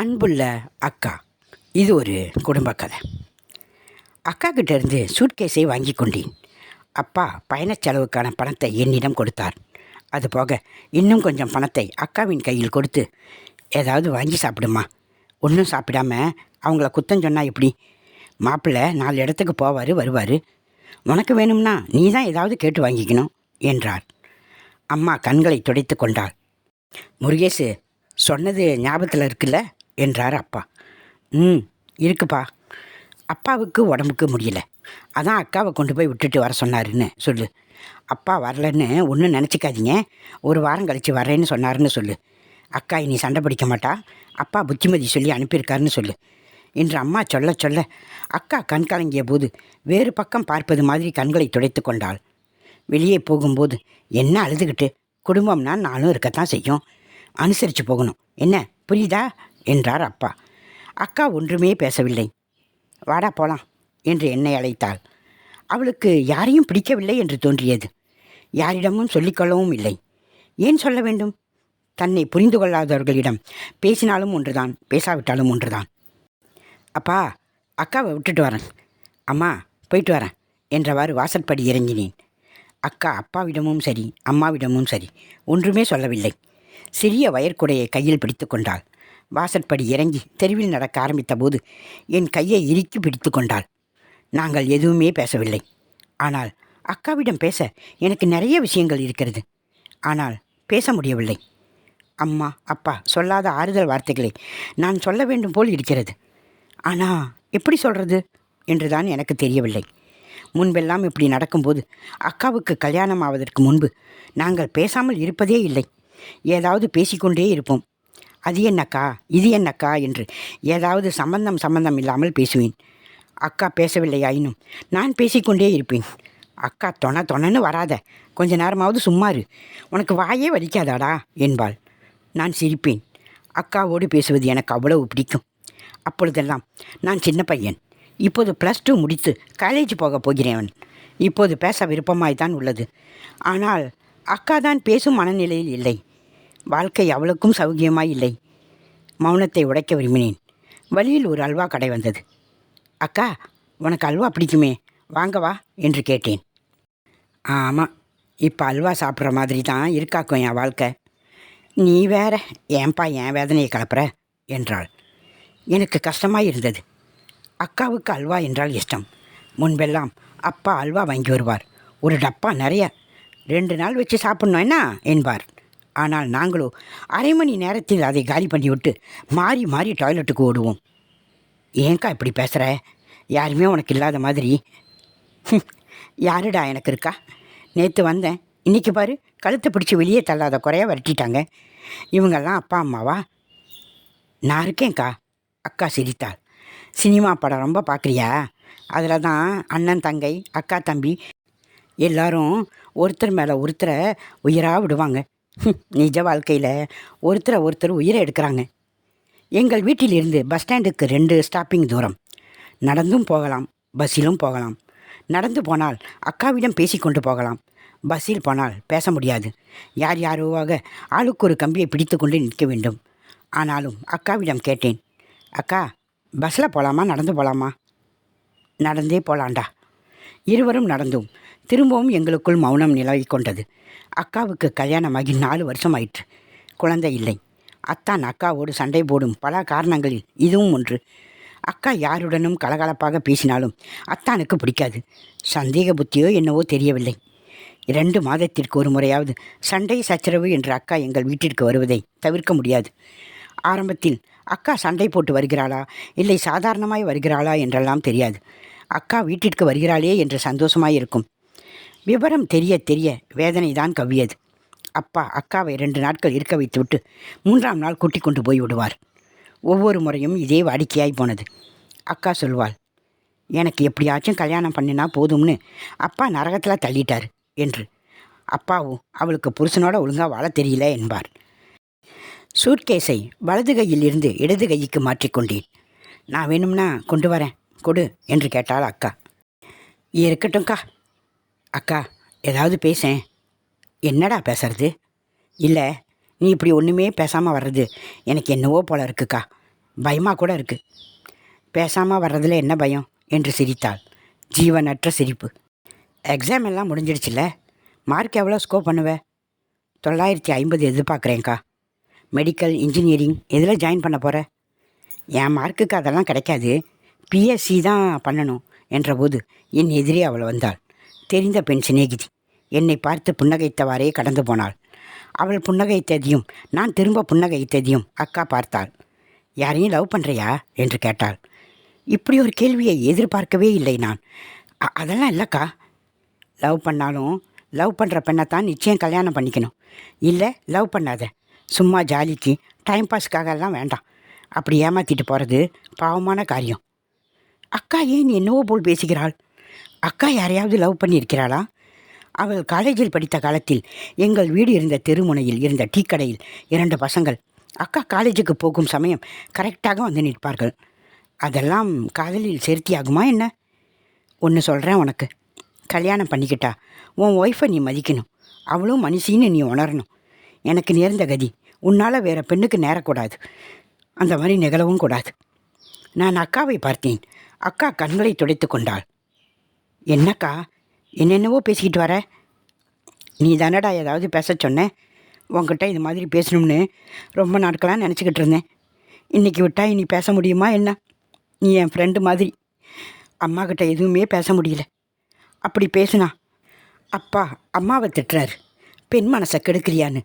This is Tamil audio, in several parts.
அன்புள்ள அக்கா. இது ஒரு குடும்ப கதை. அக்கா கிட்டேருந்து சூட்கேஸை வாங்கி கொண்டேன். அப்பா பயணச் செலவுக்கான பணத்தை என்னிடம் கொடுத்தார். அது போக இன்னும் கொஞ்சம் பணத்தை அக்காவின் கையில் கொடுத்து ஏதாவது வாங்கி சாப்பிடுமா? ஒன்றும் சாப்பிடாம அவங்கள குத்தம் சொன்னால் எப்படி? மாப்பிள்ளை நாலு இடத்துக்கு போவார் வருவார். உனக்கு வேணும்னா நீ தான் ஏதாவது கேட்டு வாங்கிக்கணும் என்றார். அம்மா கண்களை துடைத்து கொண்டாள். முருகேசு சொன்னது ஞாபகத்தில் இருக்குல்ல? என்றார் அப்பா. ம் இருக்குப்பா. அப்பாவுக்கு உடம்புக்கு முடியல. அதான் அக்காவை கொண்டு போய் விட்டுட்டு வர சொன்னாருன்னு சொல்லு. அப்பா வரலன்னு ஒன்றும் நினச்சிக்காதீங்க. ஒரு வாரம் கழித்து வரேன்னு சொன்னாருன்னு சொல்லு. அக்கா இனி சண்டை பிடிக்க மாட்டா. அப்பா புத்திமதி சொல்லி அனுப்பியிருக்காருன்னு சொல்லு. என்று அம்மா சொல்ல சொல்ல அக்கா கண் கலங்கிய போது வேறு பக்கம் பார்ப்பது மாதிரி கண்களை துடைத்து கொண்டாள். வெளியே போகும்போது என்ன அழுதுகிட்டு? குடும்பம்னா நானும் இருக்கத்தான் செய்யும். அனுசரித்து போகணும். என்ன? புரியுதா? என்றார் அப்பா. அக்கா ஒன்றுமே பேசவில்லை. வாடா போலாம் என்று என்னை அழைத்தாள். அவளுக்கு யாரையும் பிடிக்கவில்லை என்று தோன்றியது. யாரிடமும் சொல்லிக்கொள்ளவும் இல்லை. ஏன் சொல்ல வேண்டும்? தன்னை புரிந்து கொள்ளாதவர்களிடம் பேசினாலும் ஒன்றுதான் பேசாவிட்டாலும் ஒன்றுதான். அப்பா அக்காவை விட்டுட்டு வரேன். அம்மா போயிட்டு வரேன் என்றவாறு வாசற்படி இறங்கினேன். அக்கா அப்பாவிடமும் சரி அம்மாவிடமும் சரி ஒன்றுமே சொல்லவில்லை. சிறிய வயற்குடையை கையில் பிடித்து கொண்டாள். வாசற்படி இறங்கி தெருவில் நடக்க ஆரம்பித்த போது என் கையை இறுக்கி பிடித்து கொண்டாள். நாங்கள் எதுவுமே பேசவில்லை. ஆனால் அக்காவிடம் பேச எனக்கு நிறைய விஷயங்கள் இருக்கிறது. ஆனால் பேச முடியவில்லை. அம்மா அப்பா சொல்லாத ஆறுதல் வார்த்தைகளை நான் சொல்ல வேண்டும் போல் இருக்கிறது. ஆனால் எப்படி சொல்கிறது என்றுதான் எனக்கு தெரியவில்லை. முன்பெல்லாம் இப்படி நடக்கும்போது அக்காவுக்கு கல்யாணம் ஆவதற்கு முன்பு நாங்கள் பேசாமல் இருப்பதே இல்லை. ஏதாவது பேசிக்கொண்டே இருப்போம். அது என்னக்கா? இது என்னக்கா? என்று ஏதாவது சம்பந்தம் சம்பந்தம் இல்லாமல் பேசுவேன். அக்கா பேசவில்லையாயினும் நான் பேசிக்கொண்டே இருப்பேன். அக்கா தொண தொணன்னு வராத. கொஞ்ச நேரமாவது சும்மாரு. உனக்கு வாயே வலிக்காதாடா? என்பாள். நான் சிரிப்பேன். அக்காவோடு பேசுவது எனக்கு அவ்வளவு பிடிக்கும். அப்பொழுதெல்லாம் நான் சின்ன பையன். இப்போது ப்ளஸ் டூ முடித்து காலேஜ் போக போகிறேன். இப்போது பேச விருப்பமாய்த்தான் உள்ளது. ஆனால் அக்கா தான் பேசும் மனநிலையில் இல்லை. வாழ்க்கை அவளுக்கும் சௌகியமாய் இல்லை மௌனத்தை உடைக்க விரும்பினேன். வழியில் ஒரு அல்வா கடை வந்தது. அக்கா உனக்கு அல்வா பிடிக்குமே வாங்க வா என்று கேட்டேன். ஆமாம் இப்போ அல்வா சாப்பிட்ற மாதிரி தான் இருக்காக்கும் என் வாழ்க்கை. நீ வேற ஏன்பா என் வேதனையை கலப்புற? என்றாள். எனக்கு கஷ்டமாக இருந்தது. அக்காவுக்கு அல்வா என்றால் இஷ்டம். முன்பெல்லாம் அப்பா அல்வா வாங்கி வருவார். ஒரு டப்பா நிறைய. ரெண்டு நாள் வச்சு சாப்பிட்ணும் என்ன? என்பார். ஆனால் நாங்களோ அரை மணி நேரத்தில் அதை காலி பண்ணிவிட்டு மாறி மாறி டாய்லெட்டுக்கு ஓடுவோம். ஏங்க்கா இப்படி பேசுகிற யாருமே உனக்கு இல்லாத மாதிரி. யாருடா எனக்கு இருக்கா? நேற்று வந்தேன். இன்னைக்கு பாரு கழுத்தை பிடிச்சி வெளியே தள்ளாத குறைய விரட்டிட்டாங்க. இவங்கெல்லாம் அப்பா அம்மாவா? நான் இருக்கேன்க்கா. அக்கா சிரித்தாள். சினிமா படம் ரொம்ப பார்க்குறியா? அதில் தான் அண்ணன் தங்கை அக்கா தம்பி எல்லாரும் ஒருத்தர் மேலே ஒருத்தரை உயிராக விடுவாங்க. நிஜ வாழ்க்கையில் ஒருத்தரை ஒருத்தர் உயிரை எடுக்கிறாங்க. எங்கள் வீட்டிலிருந்து பஸ் ஸ்டாண்டுக்கு ரெண்டு ஸ்டாப்பிங் தூரம். நடந்தும் போகலாம் பஸ்ஸிலும் போகலாம். நடந்து போனால் அக்காவிடம் பேசிக்கொண்டு போகலாம். பஸ்ஸில் போனால் பேச முடியாது. யார் யாரோவாக ஆளுக்கு ஒரு கம்பியை பிடித்து கொண்டு நிற்க வேண்டும். ஆனாலும் அக்காவிடம் கேட்டேன் அக்கா பஸ்ஸில் போகலாமா நடந்து போகலாமா நடந்தே போலாண்டா இருவரும் நடந்தோம் திரும்பவும் எங்களுக்குள் மௌனம் நிலவிக் கொண்டது. அக்காவுக்கு கல்யாணமாகி நாலு வருஷம் ஆயிற்று குழந்தை இல்லை. அத்தான் அக்காவோடு சண்டை போடும் பல காரணங்களில் இதுவும் ஒன்று. அக்கா யாருடனும் கலகலப்பாக பேசினாலும் அத்தானுக்கு பிடிக்காது. சந்தேக புத்தியோ என்னவோ தெரியவில்லை. இரண்டு மாதத்திற்கு ஒரு முறையாவது சண்டை சச்சரவு என்று அக்கா எங்கள் வீட்டிற்கு வருவதை தவிர்க்க முடியாது. ஆரம்பத்தில் அக்கா சண்டை போட்டு வருகிறாளா? இல்லை சாதாரணமாய் வருகிறாளா என்றெல்லாம் தெரியாது. அக்கா வீட்டிற்கு வருகிறாளே என்று சந்தோஷமாயிருக்கும். விவரம் தெரிய தெரிய வேதனை தான் கவ்வியது. அப்பா அக்காவை ரெண்டு நாட்கள் இருக்க வைத்துவிட்டு மூன்றாம் நாள் கூட்டிக் கொண்டு போய் விடுவார். ஒவ்வொரு முறையும் இதே வாடிக்கையாய் போனது. அக்கா சொல்வாள் எனக்கு எப்படியாச்சும் கல்யாணம் பண்ணினா போதும்னு அப்பா நரகத்தில் தள்ளிட்டார் என்று. அப்பாவும் அவளுக்கு புருஷனோட ஒழுங்காக வாழ தெரியல என்பார். சூட்கேஸை வலது கையில் இருந்து இடது கைக்கு மாற்றிக்கொண்டேன் நான் வேணும்னா கொண்டு வரேன் கொடு என்று கேட்டாள் அக்கா. இருக்கட்டும்க்கா அக்கா ஏதாவது பேசேன். என்னடா பேசுறது? இல்லை நீ இப்படி ஒன்றுமே பேசாமல் வர்றது எனக்கு என்னவோ போல இருக்குக்கா. பயமாக கூட இருக்கு. பேசாமல் வர்றதுல என்ன பயம்? என்று சிரித்தாள். ஜீவனற்ற சிரிப்பு. எக்ஸாம் எல்லாம் முடிஞ்சிடுச்சுல மார்க் எவ்வளோ ஸ்கோர் பண்ணுவ? தொள்ளாயிரத்தி ஐம்பது எதிர்பார்க்குறேன்க்கா. மெடிக்கல் இன்ஜினியரிங் எதில் ஜாயின் பண்ண போகிற என் மார்க்குக்கு அதெல்லாம் கிடைக்காது. பிஎஸ்சி தான் பண்ணணும் என்றபோது என் எதிரே அவள் வந்தாள். தெரிந்த பெண் சிநேகிதி. என்னை பார்த்து புன்னகைத்தவாறே கடந்து போனாள். அவள் புன்னகைத்ததையும் நான் திரும்ப புன்னகைத்ததையும் அக்கா பார்த்தாள். யாரையும் லவ் பண்ணுறியா என்று கேட்டாள். இப்படி ஒரு கேள்வியை எதிர்பார்க்கவே இல்லை நான். அதெல்லாம் இல்லைக்கா. லவ் பண்ணாலும் லவ் பண்ணுற பெண்ணை தான் நிச்சயம் கல்யாணம் பண்ணிக்கணும். இல்லை லவ் பண்ணாத. சும்மா ஜாலிக்கு டைம் பாஸ்க்காக எல்லாம் வேண்டாம். அப்படி ஏமாற்றிட்டு போகிறது பாவமான காரியம். அக்கா ஏன் என்னவோ போல் பேசுகிறாள்? அக்கா யாரையாவது லவ் பண்ணியிருக்கிறாளா? அவள் காலேஜில் படித்த காலத்தில் எங்கள் வீடு இருந்த தெருமுனையில் இருந்த டீ கடையில் இரண்டு பசங்கள் அக்கா காலேஜுக்கு போகும் சமயம் கரெக்டாக வந்து நிற்பார்கள். அதெல்லாம் காதலில் சேர்த்தியாகுமா என்ன? ஒன்று சொல்கிறேன் உனக்கு. கல்யாணம் பண்ணிக்கிட்டா உன் ஒய்ஃபை நீ மதிக்கணும். அவளும் மனுஷின்னு நீ உணரணும். எனக்கு நேர்ந்த கதி. உன்னால் வேறு பெண்ணுக்கு நேரக்கூடாது. அந்த மாதிரி நிகழவும் கூடாது. நான் அக்காவை பார்த்தேன். அக்கா கண்களை துடைத்து கொண்டாள். என்னக்கா? என்னென்னவோ பேசிக்கிட்டு வர? நீ தானடா ஏதாவது பேச சொன்னேன் உன்கிட்ட இது மாதிரி பேசணும்னு ரொம்ப நாட்களாக நினச்சிக்கிட்டு இருந்தேன். இன்றைக்கி விட்டா இனி பேச முடியுமா என்ன? நீ என் ஃப்ரெண்டு மாதிரி. அம்மா கிட்ட எதுவுமே பேச முடியல. அப்படி பேசுனா அப்பா அம்மாவை திட்டுறாரு. பெண் மனசை கெடுக்கிறியான்னு.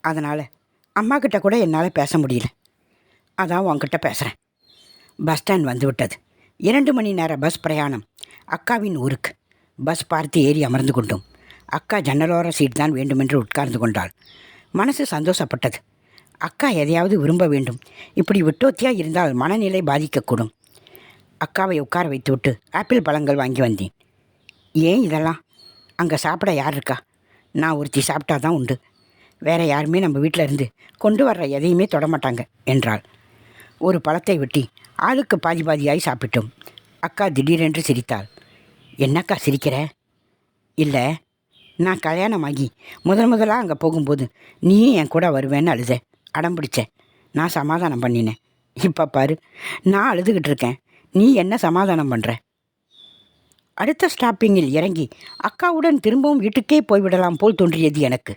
அதனால் அம்மா கிட்ட கூட என்னால் பேச முடியல. அதான் உன்கிட்ட பேசுகிறேன் பஸ் ஸ்டாண்ட் வந்து விட்டது. இரண்டு மணி நேர பஸ் பிரயாணம். அக்காவின் ஊருக்கு. பஸ் பார்த்து ஏறி அமர்ந்து கொண்டோம். அக்கா ஜன்னலோர சீட் தான் வேண்டுமென்று உட்கார்ந்து கொண்டாள். மனசு சந்தோஷப்பட்டது. அக்கா எதையாவது விரும்ப வேண்டும். இப்படி விட்டோத்தியாக இருந்தால் மனநிலை பாதிக்கக்கூடும். அக்காவை உட்கார வைத்துவிட்டு ஆப்பிள் பழங்கள் வாங்கி வந்தேன். ஏன் இதெல்லாம்? அங்கே சாப்பிட யார் இருக்கா? நான் ஒருத்தி சாப்பிட்டா தான் உண்டு. வேற யாருமே நம்ம வீட்டில் இருந்து கொண்டு வர்ற எதையுமே தொடமாட்டாங்க என்றாள். ஒரு பழத்தை வெட்டி ஆளுக்கு பாதி பாதியாய் சாப்பிட்டோம். அக்கா திடீரென்று சிரித்தாள். என்னக்கா சிரிக்கிற? இல்லை. நான் கல்யாணமாகி முதல் முதலாக அங்கே போகும்போது நீயும் என் கூட வருவேன்னு அழுத. அடம் பிடிச்ச. நான் சமாதானம் பண்ணினேன். இப்போ பாரு. நான் அழுதுகிட்டு இருக்கேன். நீ என்ன சமாதானம் பண்ணுற அடுத்த ஸ்டாப்பிங்கில் இறங்கி அக்காவுடன் திரும்பவும் வீட்டுக்கே போய்விடலாம் போல் தோன்றியது எனக்கு.